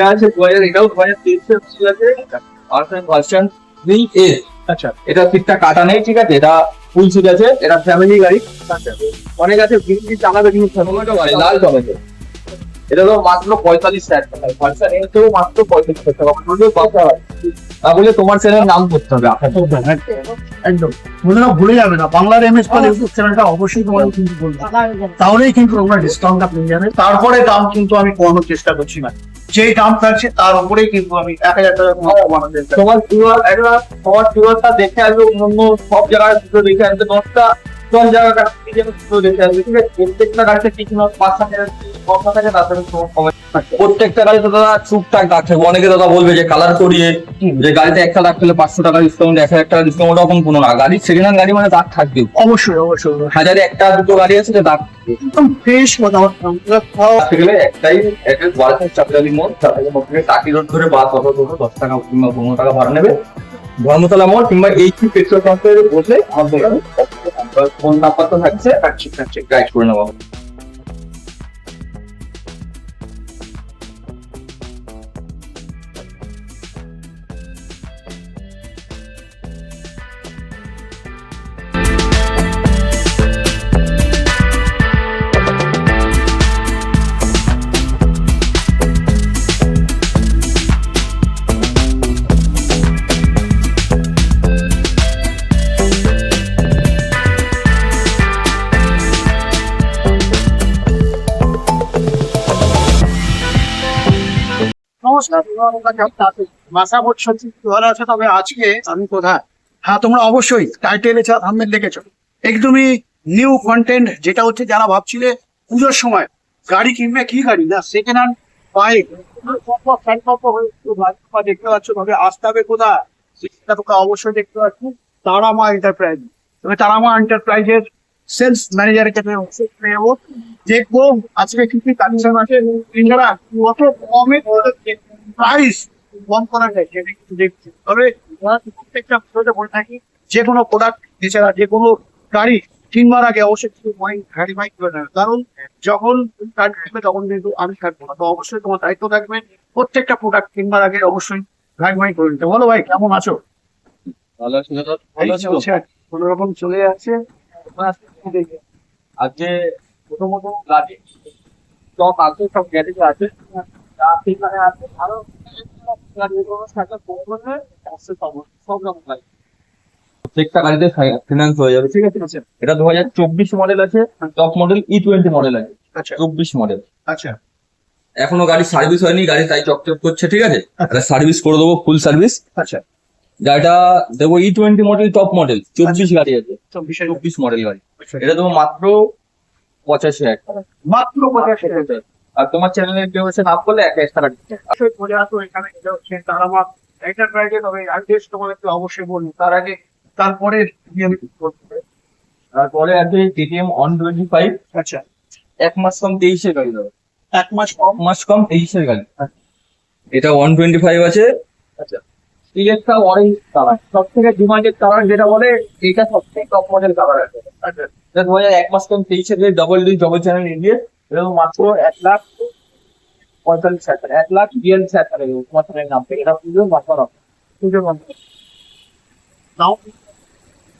এটা আছে দু হাজার এটাও দু হাজার তেইশে আছে আর ভার্সন থ্রি এ আচ্ছা। এটা সিটটা কাটা নেই ঠিক আছে? এটা ফুল সিট আছে এটা ফ্যামিলি গাড়ি। অনেক আছে বিক্রি চালাবে কিন্তু লাল টমেটো এটা তো মাত্র পঁয়তাল্লিশ হাজার টাকা ভার্সন এতেও মাত্র পঁয়তাল্লিশ টাকা। কথা হয়। তাহলে তোমার চ্যানেল নাম করতে হবে একদম বন্ধুরা ভুলে যাবে না। বাংলার এমএস পাল ইউটিউব চ্যানেলটা অবশ্যই তোমাদের কিন্তু বলবে। তাহলেই কিন্তু তোমরা ডিসকাউন্টটা পেয়ে যাবে তারপরে দাম কিন্তু আমি কমানোর চেষ্টা করছি না। যেই দাম থাকছে তার উপরেই কিন্তু আমি এক হাজার টাকা কমানোর চেষ্টা তোমার কিউআর একটা তোমার কিউআরটা দেখে আসবে অন্য সব জায়গায় দুটো দেখে আসবে দশটা দশ জায়গা কাছে দেখে আসবে। ঠিক আছে? প্রত্যেকটা গাড়িতে ঠিক না পাঁচ সাত হাজার প্রত্যেকটা গাড়িতে দাদা টুকটাক দাগ থাকবে। অনেকে দাদা বলবে যে কালার করিয়ে যে গাড়িতে একটা দাগ পেলে পাঁচশো টাকা ডিসকাউন্ট এক হাজার টাকা ডিসকাউন্ট ওরকম কোনো না। গাড়ি সেকেন্ড হ্যান্ড গাড়ি মানে দাগ থাকবে অবশ্যই অবশ্যই হাজারে একটা দুটো গাড়ি আছে যে দাগ একদম ফ্রেশ কথাবার্তা একটাই অ্যাড্রেস বারাসাত চাকরালি মোড়। চাকরালি মোড় থেকে টাকি রোড ধরে বাস অটো টোটো দশ টাকা কিংবা পনেরো টাকা ভাড়া নেবে। ধর্মতলা মোড় কিংবা এইচপি পেট্রোল পাম্পে বসে আমাদের ফোন নাম্বার তো থাকছে। গাইড করে নেওয়া হবে। যারা ভাবছিলে পুজোর সময় গাড়ি কিনবে কি গাড়ি না সেকেন্ড হ্যান্ড বাইক দেখতে পাচ্ছ তবে আসতে হবে কোথায় তোমরা অবশ্যই দেখতে পাচ্ছ তারামা এন্টারপ্রাইজ তবে তারামা এন্টারপ্রাইজের সেলস ম্যানেজারের কাছে দেখব আজকে কি কি কালেকশন আছে কত কমে প্রাইস কম করা যায় সেটা কিন্তু দেখছি। তবে প্রত্যেকটা ভিডিওতে বলে থাকি যে কোনো প্রোডাক্ট এছাড়া যে কোনো গাড়ি কিনবার আগে অবশ্যই কিছু পয়েন্ট ভ্যারিফাই করে নেবে। কারণ যখন কিনবে তখন কিন্তু আমি থাকব না। তো অবশ্যই তোমার দায়িত্ব থাকবে প্রত্যেকটা প্রোডাক্ট কিনবার আগে অবশ্যই ভ্যারিফাই করে নিতে। বলো ভাই কেমন আছো। কোনো রকম চলে যাচ্ছে আজকে প্রথমত গাড়ি সব আছে সব গ্যারেজে আছে। আছে আরও গাড়ি। প্রত্যেকটা গাড়িতে ফিনান্স হয়ে যাবে ঠিক আছে? এটা দু হাজার চব্বিশ মডেল আছে top model E twenty model আছে আচ্ছা। চব্বিশ মডেল আচ্ছা। এখনও গাড়ি সার্ভিস হয়নি গাড়ি তাই চকচক করছে ঠিক আছে? সার্ভিস করে দেবো ফুল সার্ভিস আচ্ছা। গাড়িটা দেখো E twenty model top model চব্বিশ গাড়ি আছে। চব্বিশে মডেল গাড়ি। এটা দেবো মাত্র পঁচাশি হাজার মাত্র পঁচাশি হাজার আর তোমার চ্যানেলে কেউ এসে নাম করলে এক টাকা দিতে অবশ্যই চলে আসো এখানে এটা হচ্ছে তার আমার এন্টারপ্রাইজে তবে অ্যাড্রেস তোমাদেরকে অবশ্যই বলব তার আগে তারপরে। তারপরে আছে টিটিএম অন টোয়েন্টি ফাইভ আচ্ছা। এক মাস কম তেইশের গাড়ি দেবে এক মাস কম? মাস কম তেইশের গাড়ি। এটা ওয়ান টোয়েন্টি ফাইভ আছে। আচ্ছা। সিলেটটা অরেঞ্জ কালার সব থেকে ডিমান্ডেড কালার যেটা বলে এটা সব থেকে টপ মডেল কালার আছে। আচ্ছা। দু হাজার এক মাস কম তেইশের double D double channel India তো মাত্র এক লাখ পঁয়তাল্লিশ হাজার এক লাখ বিয়াল্লিশ হাজার টাকা দেবো তোমার নাম এটা পুজোর মধ্যে নাও।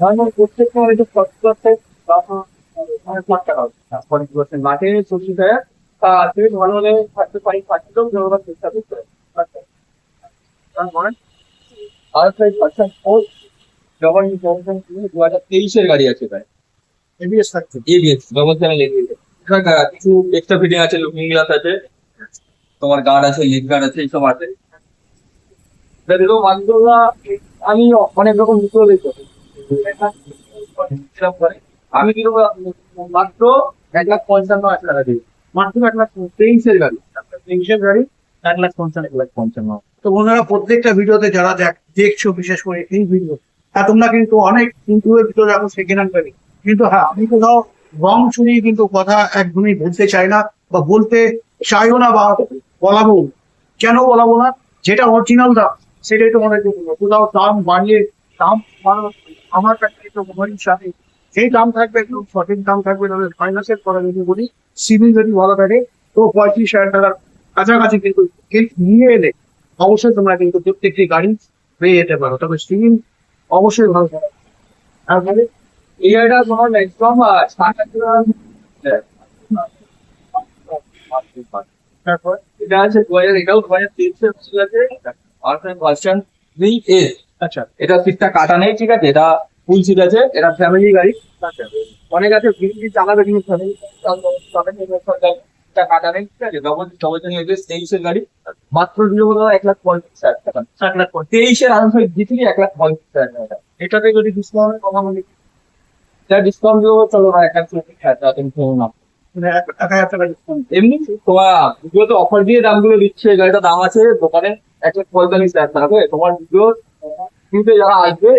ধর্মের প্রত্যেকটা হয়তো খরচ করতে মানে পাঁচ টাকা ফর্টি পার্সেন্ট মাঠে চল্লিশ হাজার তা তুমি ভালো হলে থাকতে পারি থাকতেও জনগণ চেষ্টা করতে তারপরে আর ফাইভ পার্সেন্ট যখন দু হাজার তেইশের গাড়ি আছে প্রায় এবিএস থাকছে। এবিএস ডবল চ্যানেল এবিএস কিছু এক্সট্রা ফিটিং আছে লুকিং গ্লাস আছে। তোমার গার্ড আছে লেগ গার্ড আছে, এইসব আছে। আমি অনেক রকম জুতো আমি মাত্র এক লাখ পঞ্চান্ন হাজার টাকা দিই মাত্র এক লাখ তেইশের গাড়ি। তেইশের গাড়ি, এক লাখ পঞ্চান্ন, এক লাখ পঞ্চান্ন। তো বন্ধুরা, প্রত্যেকটা ভিডিওতে যারা দেখ- দেখছ, বিশেষ করে এই ভিডিও হ্যাঁ তোমরা কিন্তু অনেক কিন্তু ভিতরে এখন সেকেন্ড হ্যান্ড গাড়ি। কিন্তু হ্যাঁ আমি কোথাও রং চুরি কিন্তু কথা একদমই বলতে চাই না বা বলতে চাইও না বা বলাবো। কেন বলাবো না? যেটা অরিজিনাল দাম, সেটাই তোমাদেরকে বলব কোথাও দাম বাড়িয়ে দাম আমার কাছে তো মনের সাথে সেই দাম থাকবে একদম সঠিক দাম থাকবে তবে ফাইন্যান্সের পরে যদি বলি সিভিল যদি ভালো থাকে, তো পঁয়ত্রিশ হাজার টাকার কাছাকাছি কিন্তু নিয়ে এলে অবশ্যই তোমরা কিন্তু প্রত্যেকটি গাড়ি পেয়ে যেতে পারো। তবে সিম অবশ্যই ভালো থাকবে। তারপরে গাড়িটা তোমার ম্যাক্সিমাম এটা আছে দু হাজার এটাও দু হাজার তেইশে আছে। ভার্সন থ্রি এস আচ্ছা। এটা সিটটা কাটা নেই ঠিক আছে? এটা ফুল সিট আছে। এটা ফ্যামিলি গাড়ি। অনেক আছে ফ্যামিলি চালাবে কিন্তু ফ্যামিলি এটা কাটা নেই ঠিক আছে? ডবল ডবল তেইশের গাড়ি। মাত্র দিল হলো এক লাখ পঁয়ত্রিশ হাজার টাকা। এক লাখ। তেইশের আনসার জিতলি এক লাখ পঁয়ত্রিশ হাজার টাকা। এটাতে যদি ডিসকাউন্টের কথা বলি এটা ডিসকাউন্ট দিও চলো না এক মানে এক এমনি তোমার ভিডিও তো অফার দিয়ে দামগুলো দিচ্ছে এই গাড়িটার দাম আছে দোকানে এক লাখ পঁয়তাল্লিশ হাজার টাকা তোমার ভিডিও কিনতে যারা আসবে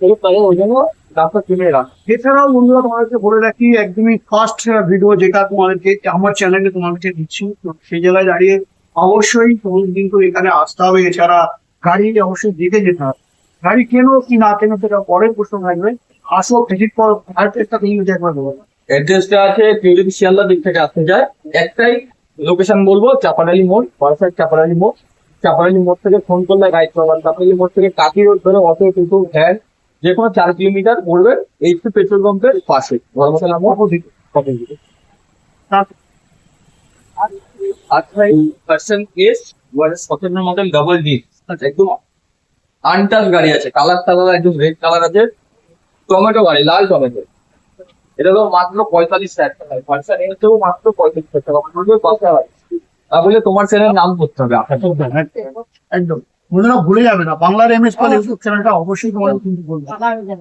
করে তাহলে ওই জন্য দামটা কিনে রাখ এছাড়াও বন্ধুরা তোমাদেরকে বলে রাখি একদমই ফার্স্ট ভিডিও যেটা তোমাদেরকে আমার চ্যানেলে তোমাদেরকে দিচ্ছি তো সেই জায়গায় দাঁড়িয়ে অবশ্যই তোমাদের কিন্তু এখানে আসতে হবে। এছাড়া গাড়ি অবশ্যই দেখে যেতে হবে। গাড়ি কেন কি না কেনো সেটা পরের প্রশ্ন থাকবে। আসো ভিজিট করো অ্যাড্রেসটা তুমি যদি একবার বলো। অ্যাড্রেসটা আছে যদি শিয়ালদার দিক থেকে আসতে চায় একটাই লোকেশন বলব চাপাডালি মোড় বারাসাত চাপাডালি মোড়। চাপাডালি মোড় থেকে ফোন করলে গাইড পাবেন। চাপাডালি মোড় থেকে কাকি রোড ধরে অটো টোটো ভ্যান যে কোনো চার কিলোমিটার পড়বে এইচপি পেট্রোল পাম্পের পাশে ধর্মশালা মোড়। আচ্ছা পার্সেন্ট এস সতেরো মডেল ডাবল ডি একদম আনটাচ গাড়ি আছে কালার টালার একদম রেড কালার আছে। টমেটো গাড়ি লাল টমেটো। এটা তো মাত্র পঁয়তাল্লিশ টাকা। তাহলে তোমার চ্যানেল নাম করতে হবে একদম ভুলে যাবে না। বাংলার পাল ইউটিউব চ্যানেলটা অবশ্যই তোমাদের কিন্তু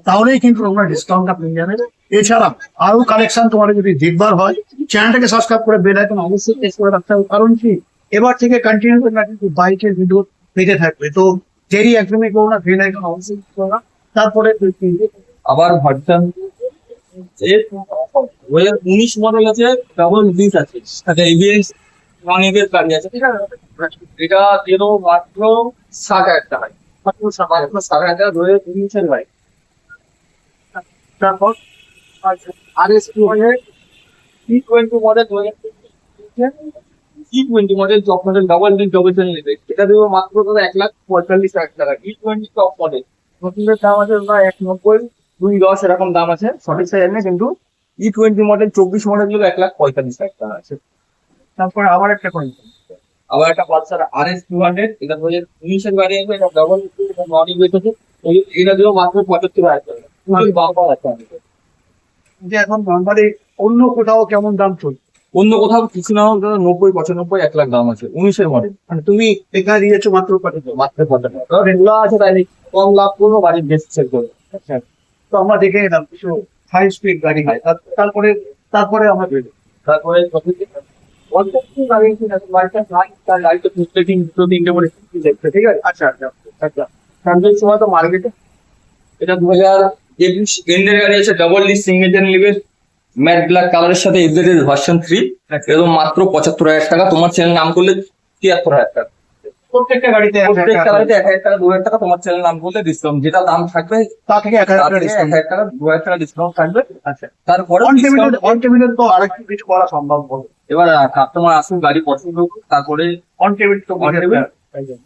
তাহলেই কিন্তু তোমরা ডিসকাউন্টটা পেয়ে যাবে। এছাড়া আরও কালেকশন তোমাদের যদি দেখবার হয়, চ্যানেলটাকে সাবস্ক্রাইব করে বেল আইকন অবশ্যই প্রেস করে রাখতে হবে। কারণ কি? এবার থেকে কন্টিনিউ তোমরা কিন্তু বাইকের ভিডিও পেতে থাকবে। তো দেরি একদমই করো না বেল আইকন অবশ্যই করো না। তারপরে আবার ভার্সন উনিশ মডেল আছে ডাবল ডিস আছে। সাথে এবিএস নন গাড়ি আছে। ঠিক আছে এটা মাত্র ষাট হাজার টাকায় মাত্র হাজার টাকা ধরে উনিশের গাড়ি। তারপর R S two twenty model দু হাজার টি টোয়েন্টি ডাবল এটা দেবো মাত্র এক লাখ পঁয়তাল্লিশ হাজার টাকা টোয়েন্টি টপ মডেল নতুনের দাম আছে এক নব্বই দুই দশ এরকম দাম আছে। সঠিক সাইজ নেই কিন্তু ই টোয়েন্টি মডেল চব্বিশ মডেলগুলো এক লাখ পঁয়তাল্লিশ হাজার টাকা আছে। তারপরে আবার একটা করে আবার একটা Pulsar R S two hundred এটা দু হাজার উনিশের গাড়ি এটা ডাবল নন আছে এটা মাত্র পঁচাত্তর হাজার টাকা। বাম্পার আছে যে এখন নর্মালি অন্য কোথাও কেমন দাম চলছে? অন্য কোথাও কিছু না হোক নব্বই পঁচানব্বই এক লাখ দাম আছে উনিশের মডেল মানে তুমি এখানে দিয়েছ মাত্র কত মাত্র পঁচাত্তর আছে তাই কম লাভ করব বাড়ির বেস্ট সেল করব তো আমরা দেখে নিলাম কিছু হাই স্পিড গাড়ি হয়। তারপরে তারপরে আমরা বেরোবো তারপরে আচ্ছা আচ্ছা আচ্ছা। সময় তো মার্কেটে। এটা দু হাজার একুশ এন্ডের গাড়ি আছে ডাবল ডি সিঙ্গেল জেন লিভের ম্যাট ব্ল্যাক কালারের সাথে ভার্সন থ্রি এরকম মাত্র পঁচাত্তর হাজার টাকা। তোমার চ্যানেল নাম করলে তিয়াত্তর হাজার টাকা। প্রত্যেকটা গাড়িতে এক হাজার গাড়িতে এক হাজার টাকা দু হাজার টাকা তোমার চ্যানেল নাম ডিসকাউন্ট যেটা দাম থাকবে তা থেকে এক হাজার টাকা এক হাজার টাকা দু হাজার টাকা ডিসকাউন্ট থাকবে। আচ্ছা। তারপরে অন টেবিলের তো কিছু করা সম্ভব হবে এবার কাস্টমার আসুন গাড়ি পছন্দ তারপরে অন টেবিল তো On table?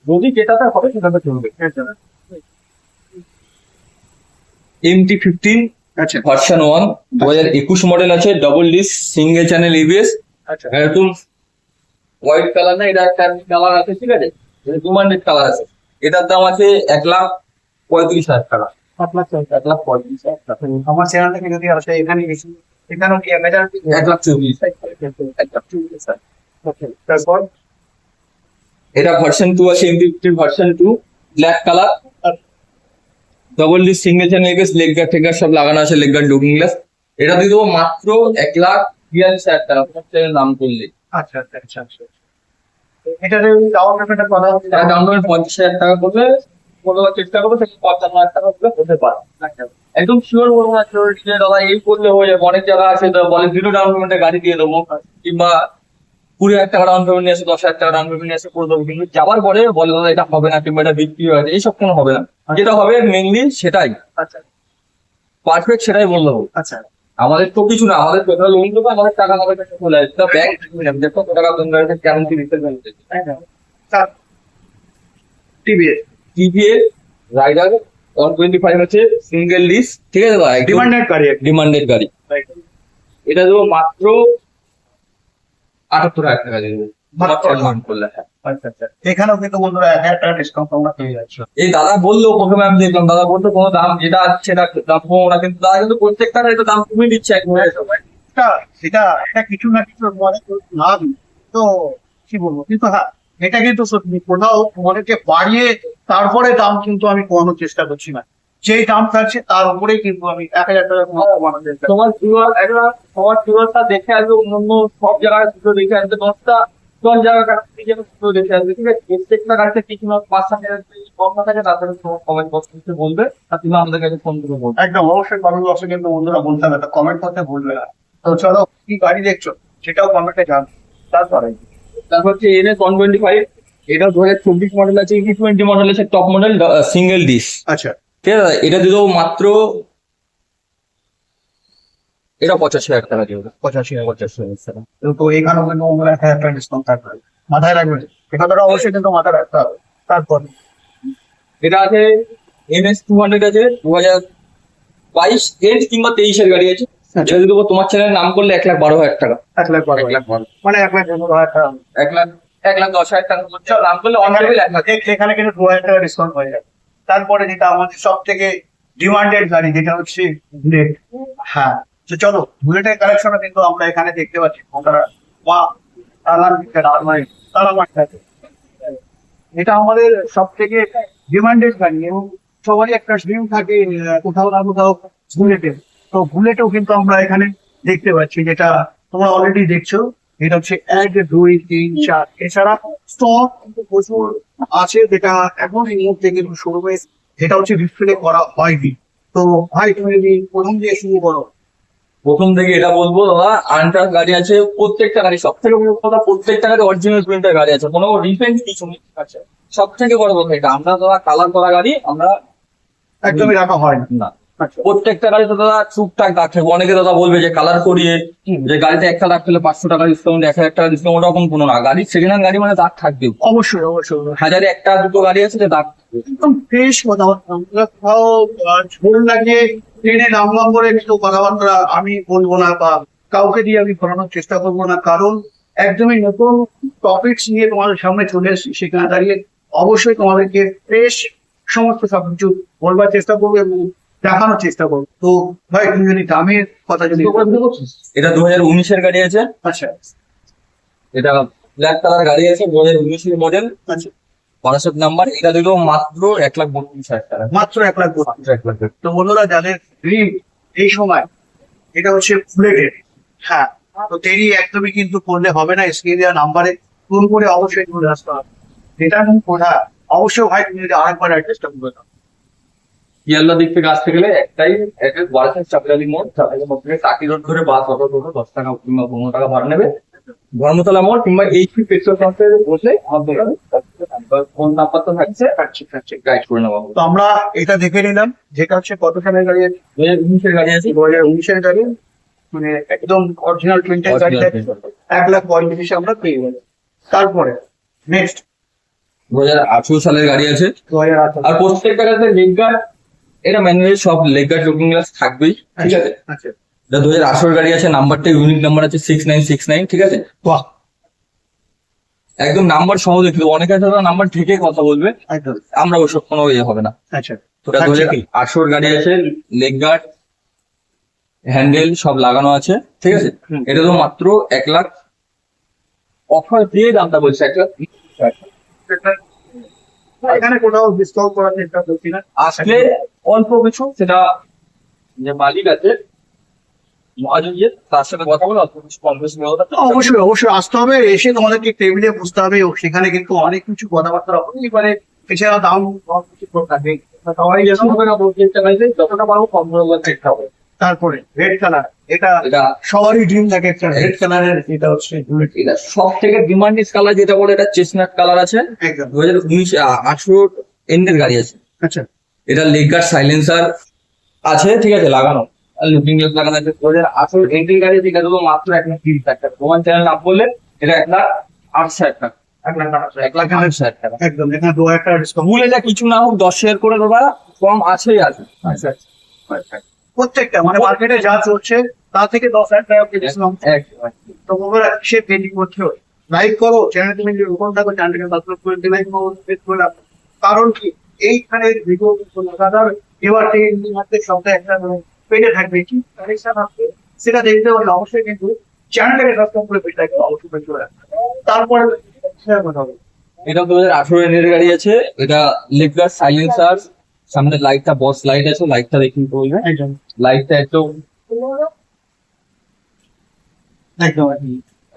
যদি যেটাতে হবে সেটাতে চলবে। এমটি ফিফটিন আচ্ছা। ভার্সন ওয়ান দু হাজার একুশ মডেল আছে double disc single channel EBS আচ্ছা। হোয়াইট কালার না এটা একটা কালার আছে ঠিক আছে? ডিমান্ডেড কালার আছে। এটার দাম আছে এক লাখ পঁয়ত্রিশ হাজার টাকা। এক লাখ পঁয়ত্রিশ হাজার টাকা। আমার চ্যানেল থেকে যদি আসে এখানে বেশি। এখানেও কি এক এক লাখ চব্বিশ এক লাখ চব্বিশ তারপর? এটা ভার্সন টু আছে version two black colour double D single channel glass leg guard টেগার সব লাগানো আছে লেগ গার্ড লুকিং গ্লাস এটা দিয়ে দেবো মাত্র এক লাখ বিয়াল্লিশ হাজার টাকা। নাম করলে। আচ্ছা আচ্ছা আচ্ছা। এটার ডাউন কথা হচ্ছে ডাউন পেমেন্ট পঞ্চাশ হাজার টাকা করলে কোনো চেষ্টা করব পঞ্চান্ন হাজার টাকা করলে হতে পারে। একদম শিওর বলব না শিওর যে দাদা এই করলে হয়ে যাবে। অনেক জায়গা আছে বলে জিরো ডাউন পেমেন্টে গাড়ি দিয়ে দেবো কিংবা কুড়ি হাজার টাকা ডাউন পেমেন্ট নিয়ে এসে দশ হাজার টাকা ডাউন পেমেন্ট নিয়ে এসে করে দেবো কিন্তু যাবার পরে বলে দাদা এটা হবে না কিংবা এটা বিক্রি হয়ে গেছে। এইসব কোনো হবে না। যেটা হবে মেনলি সেটাই। আচ্ছা। পারফেক্ট সেটাই বললে হবে আচ্ছা। আমাদের তো কিছু না আমাদের টোটাল লোন দেবো আমাদের টাকা আমাদের কাছে চলে আসবে। তা ব্যাংক দেখো কত টাকা তোমরা গ্যারান্টি দিতে পারবে TVS TVS Raider one twenty five আছে সিঙ্গেল লিস ঠিক আছে ভাই? ডিমান্ডেড গাড়ি ডিমান্ডেড গাড়ি। এটা দেবো মাত্র আটাত্তর হাজার টাকা দিয়ে দেবো। হ্যাঁ। আচ্ছা আচ্ছা। এখানেও কিন্তু বন্ধুরা এক হাজার টাকা ডিসকাউন্ট তোমরা পেয়ে যাচ্ছ। এই দাদা বলল প্রথমে আমি দেখলাম দাদা বলতো কোনো দাম যেটা আছে সেটা দাম কমো কিন্তু দাদা কিন্তু প্রত্যেকটা এটা দাম কমিয়ে দিচ্ছে একবারে সেটা এটা কিছু না কিছু লাভ তো কি বলব? কিন্তু হ্যাঁ এটা কিন্তু সত্যি কোথাও তোমাদেরকে বাড়িয়ে তারপরে দাম কিন্তু আমি কমানোর চেষ্টা করছি না। যেই দাম থাকছে তার উপরেই কিন্তু আমি এক হাজার টাকা কমানোর চেষ্টা তোমার তোমার দেখে আসবে অন্য সব জায়গায় দেখে আসবে দশটা দশ জায়গা কাছে যেন দেখে আসবে ঠিক আছে? প্রত্যেকটা গাড়িতে কিছু না পাঁচ সাত হাজার কম না থাকে তাদের কমেন্ট বক্স বলবে আর তুমি আমাদের কাছে ফোন করে বলবে। একদম অবশ্যই কমেন্ট বক্সে কিন্তু বন্ধুরা বলতে হবে কমেন্ট করতে ভুলবে না। তো চলো কি গাড়ি দেখছ? সেটাও কমেন্টে জান তারপরে। তারপর হচ্ছে N S one twenty five এটা দু হাজার চব্বিশ মডেল আছে ই টোয়েন্টি মডেল আছে টপ মডেল সিঙ্গেল ডিস আচ্ছা। ঠিক আছে? এটা দিয়ে মাত্র এটা পঁচাশি হাজার টাকা দিয়ে পঁচাশি পঁচাশি হাজার কিন্তু বন্ধুরা এক হাজার টাকা ডিসকাউন্ট থাকবে। মাথায় রাখবে। এই কথাটা অবশ্যই কিন্তু মাথায় রাখতে হবে। তারপর এটা আছে এন এস টু হান্ড্রেড আছে দু হাজার বাইশ এর কিংবা তেইশের গাড়ি আছে। এটা দিয়ে দেবো তোমার চ্যানেলের নাম করলে এক লাখ বারো হাজার টাকা। এক লাখ বারো লাখ মানে এক লাখ পনেরো হাজার টাকা। এক লাখ এক লাখ দশ হাজার টাকা। করছে নাম করলে অন টেবিল এক লাখ। এখানে কিন্তু দু হাজার টাকা ডিসকাউন্ট হয়ে যাবে। তারপরে যেটা আমাদের সব থেকে ডিমান্ডেড গাড়ি যেটা হচ্ছে বুলেট হ্যাঁ। তো চলো, বুলেটের কালেকশনও কিন্তু আমরা এখানে দেখতে পাচ্ছি। আমরা বা তালার এটা আমাদের সব থেকে ডিমান্ডেড গাড়ি এবং সবারই একটা ড্রিম থাকে কোথাও না কোথাও বুলেটের তো বুলেটও কিন্তু আমরা এখানে দেখতে পাচ্ছি, যেটা তোমরা অলরেডি দেখছ। এটা হচ্ছে এক, দুই, তিন, চার। এছাড়া স্টক কিন্তু প্রচুর আছে, যেটা এখন এই মুহূর্তে কিন্তু শোরুমে যেটা হচ্ছে ডিসপ্লে করা হয়নি। তো ভাই, তুমি প্রথম দিয়ে শুরু করো। প্রথম থেকে এটা বলব দাদা আনটার গাড়ি আছে প্রত্যেকটা গাড়ি সব থেকে বড় কথা প্রত্যেকটা গাড়ি অরিজিনাল প্রিন্টের গাড়ি আছে কোনো রিফেন্স কিছু নেই আছে? সব থেকে বড় কথা এটা আমরা দাদা কালার করা গাড়ি আমরা একদমই রাখা হয় না। প্রত্যেকটা গাড়িতে দাদা টুকটাক দাগ থাকবে অনেকে দাদা বলবে যে কালার করিয়ে যে গাড়িতে একটা দাগ পেলে পাঁচশো টাকা ডিসকাউন্ট এক হাজার টাকা ডিসকাউন্ট ওরকম কোনো না। গাড়ি সেকেন্ড হ্যান্ড গাড়ি মানে দাগ থাকবে অবশ্যই অবশ্যই। হাজারে একটা দুটো গাড়ি আছে যে দাগ থাকবে। একদম ফ্রেশ আমরা কোথাও ঝোল লাগিয়ে ট্রেনে নামলাম বলে কিন্তু কথাবার্তা আমি বলব না বা কাউকে দিয়ে আমি করানোর চেষ্টা করব না। কারণ একদমই নতুন টপিকস নিয়ে তোমাদের সামনে চলে এসেছি সেখানে দাঁড়িয়ে অবশ্যই তোমাদেরকে ফ্রেশ সমস্ত সবকিছু বলবার চেষ্টা করব এবং দেখানোর চেষ্টা করব। তো ভাই তুমি যদি দামের কথা যদি এটা দু হাজার উনিশের গাড়ি আছে। আচ্ছা। এটা ব্ল্যাক কালার গাড়ি আছে দু হাজার উনিশের মডেল আচ্ছা। বারাসাত নাম্বার এটা দিল মাত্র এক লাখ বত্রিশ হাজার টাকা। মাত্র এক লাখ বত্রিশ। এক লাখ তো বন্ধুরা যাদের ড্রিম এই সময় এটা হচ্ছে বুলেটের হ্যাঁ তো দেরি একদমই কিন্তু করলে হবে না স্ক্রিনে দেওয়া নাম্বারে ফোন করে অবশ্যই চলে আসতে হবে। কোথা অবশ্যই ভাই তুমি যদি আরেকবার অ্যাড্রেসটা বলে দাও শিয়ালদা দিক থেকে আসতে গেলে একটাই অ্যাড্রেস বারাসাত চাকরালি মোড় মোড় থেকে টাকি রোড ধরে বাস অটো টোটো দশ টাকা কিংবা পনেরো টাকা ভাড়া নেবে। ধর্মতলা মোড় কিংবা এইচপি পেট্রোল পাম্পে বসে আমাদের ফোন নাম্বার তো হবে। তো আমরা এটা দেখে নিলাম যেটা হচ্ছে কত সালের গাড়ি দু হাজার উনিশের গাড়ি আছে। দু হাজার উনিশের গাড়ি। মানে একদম অরিজিনাল প্রিন্টের গাড়ি। এক লাখ পঁয়ত্রিশে আমরা পেয়ে গেলাম তারপরে নেক্সট দু হাজার আঠেরো সালের গাড়ি আছে। দু হাজার আঠারো। আর প্রত্যেকটা গাড়িতে লেগ গার্ড এটা ম্যানুয়ালি সব লেগ গার্ড লুকিং গ্লাস থাকবেই ঠিক আছে? আচ্ছা। দু হাজার আঠেরো গাড়ি আছে নাম্বারটা ইউনিক নাম্বার আছে সিক্স নাইন সিক্স নাইন ঠিক আছে? বাহ। একদম নাম্বার সহজে কিন্তু অনেকে আছে নাম্বার থেকে কথা বলবে। আমরা ওসব কোনো ইয়ে হবে না। আচ্ছা। গাড়ি আছে লেগ গার্ড হ্যান্ডেল সব লাগানো আছে ঠিক আছে? এটা তো মাত্র এক লাখ। অফার দিয়ে দামটা বলছে এক লাখ। এখানে কোথাও ডিসকাউন্ট করার চেষ্টা করছি না। আসলে অল্প কিছু সেটা যে মালিক আছে অবশ্যই অবশ্যই আসতে হবে। এসে তোমাদেরকে টেবিলে বুঝতে হবে সেখানে কিন্তু অনেক কিছু কথাবার্তা হতেই পারে এছাড়া দাম থাকবে সবাই হবে যতটা পারব কম চেষ্টা হবে। তারপরে রেড কালার এটা সবারই ড্রিম থাকে একটা রেড কালারের এটা হচ্ছে বুলেট এটা সব থেকে ডিমান্ডিস কালার যেটা বলে এটা চেস্টনাট কালার আছে। দু হাজার উনিশ আঠেরো এন্ডের গাড়ি আছে। আচ্ছা। এটা লেগ গার্ড সাইলেন্সার আছে ঠিক আছে লাগানো। লুকিং গ্লাস লাগানো আছে। দু হাজার আঠারো এন্ট্রি গাড়ি থেকে দেবো মাত্র এক লাখ তিরিশ হাজার টাকা। তোমার চ্যানেল নাম বললে এটা এক লাখ আট হাজার টাকা। এক লাখ এক লাখ আট হাজার টাকা। একদম দু একটা ডিসকাউন্ট ভুলে যা কিছু না হোক দশ শেয়ার করে দেবা কম আছেই আছে। আচ্ছা আচ্ছা। প্রত্যেকটা মানে মার্কেটে যা চলছে তা থেকে দশ হাজার টাকা ডিসকাউন্ট একদম তো সে পেন্টিং করতে লাইক করো চ্যানেল তুমি যদি ওপেন থাকো চ্যানেলটাকে সাবস্ক্রাইব করে দিলে কারণ কি? এইখানে ভিডিও লাগাতার এবার থেকে সপ্তাহে একটা পেজে থাকবে। কি কানেকশন আসবে সেটা দেখতে হলে অবশ্যই কিন্তু চ্যানেলটাকে সাবস্ক্রাইব করে পেজটাকে অবশ্যই পেজ করে তারপরে হবে। এটা দু হাজার আঠারো এর গাড়ি আছে। এটা সাইলেন্সার সামনে লাইটটা বস লাইট আছে লাইটটা বলবে। একদম। লাইটটা একদম একদম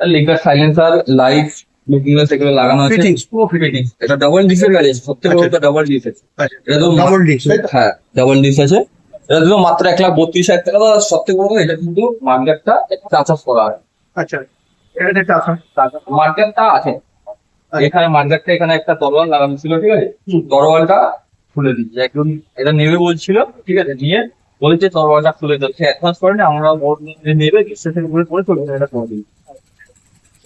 lifter silencer light looking glass এগুলো লাগানো আছে। ফিটিংস পুরো ফিটিংস এটা ডাবল ডিসের গাড়ি আছে। সত্যি বড় আচ্ছা। ডাবল ডিস আছে। এটা তো ডাবল ডিস হ্যাঁ ডাবল ডিস আছে। এটা তো মাত্র এক লাখ বত্রিশ হাজার টাকা সব থেকে বড় এটা কিন্তু মার্কেটটা চাচাস করা হয়। আচ্ছা মার্কেটটা আছে। এখানে মার্কেটটা এখানে একটা তরোয়াল লাগানো ছিল ঠিক আছে? তরোয়ালটা খুলে দিচ্ছে একদম এটা নেবে বলছিল ঠিক আছে? নিয়ে বলেছে তরোয়ালটা খুলে দিচ্ছে অ্যাডভান্স করেনি আমরা ওর মধ্যে নেবে স্টেশন করে করে চলে এটা করে দিই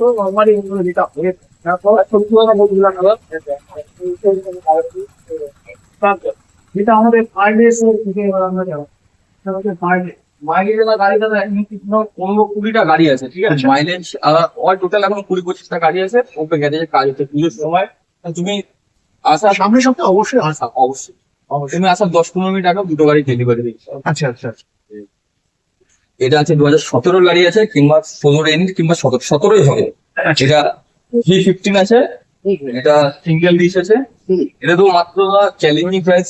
তো নর্মালি এগুলো যেটা তারপর সত্যি কথা বলছিলাম যেটা আমাদের ফাইন্যান্স থেকে আমরা যাব। আমাদের মাইলেজ গাড়িটা এখন পনেরো কুড়িটা গাড়ি আছে ঠিক আছে? আচ্ছা। মাইলেজ অল টোটাল এখন কুড়ি পঁচিশটা গাড়ি আছে ওপে গ্যারেজে কাজ হচ্ছে পুজোর সময়। তুমি আসা সামনের সপ্তাহে অবশ্যই আসা। অবশ্যই। তুমি আসার দশ পনেরো মিনিট আগে দুটো গাড়ি ডেলিভারি দিচ্ছি। আচ্ছা আচ্ছা এটা আছে দু হাজার সতেরোর গাড়ি আছে কিংবা ষোলোর এন্ড কিংবা সতেরো সতেরোই হবে। আচ্ছা। এটা থ্রি ফিফটিন আছে এটা সিঙ্গেল ডিশ আছে। এটা তো মাত্র চ্যালেঞ্জিং প্রাইস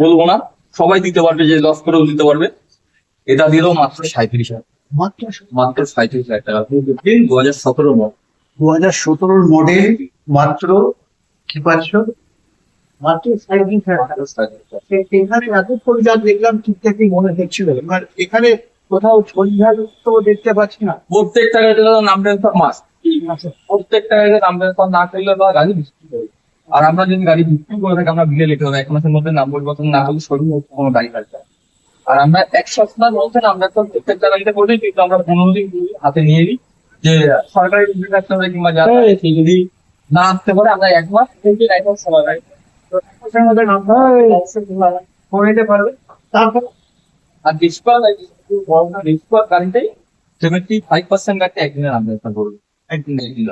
বলব না। সবাই দিতে পারবে যে লস করেও দিতে পারবে। এটা দিলেও মাত্র সাঁত্রিশ হাজার। মাত্র মাত্র সাঁত্রিশ হাজার টাকা। দু হাজার সতেরো মডেল দু হাজার সতেরোর মডেল মাত্র কি পাচ্ছ? মাত্র সাইডিং এখানে এত দেখলাম ঠিকঠাকই মনে হচ্ছিল? এবার এখানে কোথাও তো দেখতে পাচ্ছি না। প্রত্যেকটা গাড়িতে নাম ট্রান্সফার মাস। প্রত্যেকটা গাড়িতে নাম ট্রান্সফার না করলে বা গাড়ি বিক্রি করে আর আমরা যদি গাড়ি বিক্রি করে থাকি আমরা বিলে লিখতে হবে এক মাসের মধ্যে নাম পরিবর্তন না করলে শরীর কোনো গাড়ি কাটবে আর আমরা এক সপ্তাহের মধ্যে নাম ট্রান্সফার প্রত্যেকটা গাড়িতে করে দিই কিন্তু আমরা পনেরো দিন হাতে নিয়ে নিই যে সরকারি বিক্রি রাখতে হবে কিংবা যা যদি না আসতে পারে আমরা এক মাস থেকে মাস সময় তো মধ্যে নামটা করে নিতে পারবে। তারপর আর ডিসকাউন্ট ডিসকাউন্ট গাড়িটাই সেভেন্টি ফাইভ পার্সেন্ট গাড়িতে একদিনের নাম ট্রান্সফার করবে। একদিন একদিন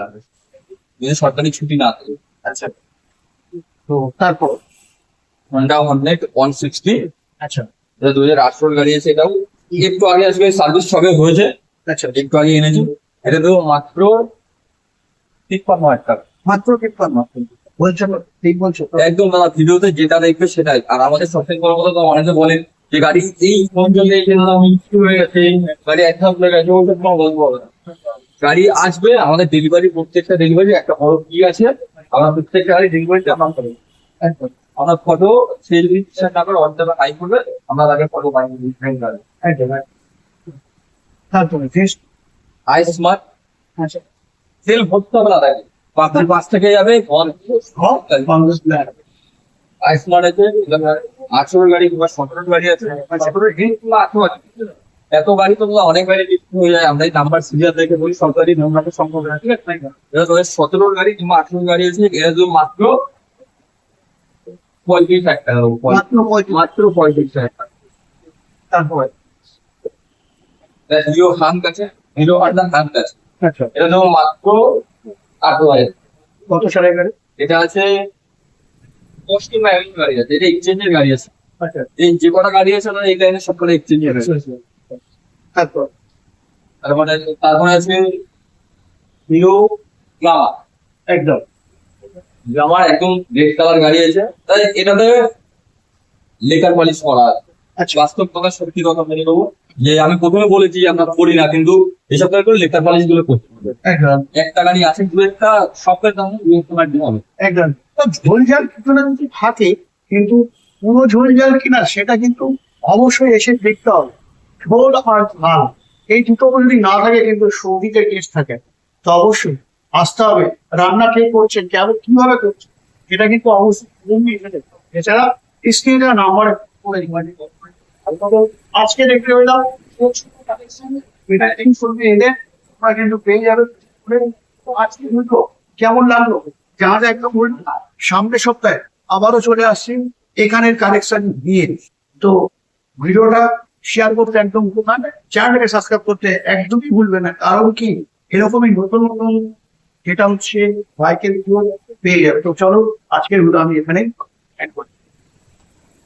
যদি সরকারি ছুটি না থাকে। আচ্ছা। তো তারপর? হন্ডা হর্নেট ওয়ান সিক্সটি আচ্ছা। এটা দু হাজার আঠারোর গাড়ি আছে এটাও একটু আগে আসবে সার্ভিস সবে হয়েছে। আচ্ছা। একটু আগে এনেছি। এটা তো মাত্র তিপ্পান্ন হাজার টাকা। মাত্র তিপ্পান্ন। বলছো ঠিক বলছো। একদম দাদা ভিডিওতে যেটা দেখবে সেটাই। আর আমাদের সবথেকে বড় কথা তো অনেকে বলেন যে গাড়ি এই একটু হয়ে গেছে। গাড়ি হয়ে গেছে কোনো হবে না। গাড়ি আসবে আমাদের ডেলিভারি প্রত্যেকটা ডেলিভারি একটা বড় কি আছে। আমরা প্রত্যেকটা গাড়ি ডেলিভারি আমরা করি আমরা ফটো সে যদি বিশ্বাস না করে অর্ডার হাই করবে আমরা তাকে ফটো। তারপরে আই স্মার্ট আচ্ছা সেল ভরতে হবে না তাকে পাশ থেকে যাবে ব্ল্যাক। আই স্মার্ট আছে আঠেরো গাড়ি কিংবা সতেরো গাড়ি আছে। সতেরো কিংবা আঠেরো আছে। এত গাড়ি তো অনেক গাড়ি বিক্রি হয়ে যায়। আমরা নাম্বার সিরিয়াল দেখে বলি সব গাড়ি নাম্বারটা সম্ভব না ঠিক আছে? এটা তোদের সতেরোর গাড়ি কিংবা আঠেরো গাড়ি আছে এরা তো মাত্র পঁয়ত্রিশ টাকা মাত্র পঁয়ত্রিশ। মাত্র পঁয়ত্রিশ হাজার টাকা। তারপরে? হিরো হাঙ্ক আছে হিরো হান্ডা হাঙ্ক আছে। আচ্ছা। এটা তো মাত্র আঠেরো হাজার। কত সালের গাড়ি? এটা আছে এগারো গাড়ি আছে এটা এক্সচেঞ্জের গাড়ি আছে। আচ্ছা। এই যে কটা গাড়ি আছে না এই লাইনে সব কটা এক্সচেঞ্জের গাড়ি তারপর? তারপরে তারপরে আছে হিরো গ্লামার একদম। গ্লামার একদম রেড কালার গাড়ি আছে। তাই এটাতে লেকার পলিশ করা আছে। আচ্ছা। বাস্তব কথা সত্যি কথা মেনে নেব। যে আমি প্রথমে বলেছি আমরা করি না কিন্তু এইসব করে করে লেকার পলিশগুলো করতে হবে। একদম। একটা গাড়ি আছে দু একটা দাম হবে। একদম। তো ঝোল কিছু না কিছু থাকে কিন্তু পুরো ঝোল জাল কিনা সেটা কিন্তু অবশ্যই এসে দেখতে হবে। ঝোল আর ঝাল এই দুটো যদি না থাকে কিন্তু সৌদিতে টেস্ট থাকে। তো অবশ্যই আসতে হবে। রান্না কে করছেন কেন কীভাবে করছেন এটা কিন্তু অবশ্যই। এছাড়া স্ক্রিনে নাম্বার করে। আজকে দেখতে পেলাম এলে কিন্তু পেয়ে যাবে। তো আজকে বুঝলো কেমন লাগল? যারা একদম সামনের সপ্তাহে আবারও চলে আসছি এখানের কালেকশন নিয়ে। তো ভিডিওটা শেয়ার করতে একদম ভুলবেন চ্যানেলকে সাবস্ক্রাইব করতে একদমই ভুলবে না। কারণ কি? এরকমই নতুন নতুন যেটা হচ্ছে বাইকের পেয়ে যাবে তো চলো, আজকের ভিডিও আমি এখানে এন্ড করছি।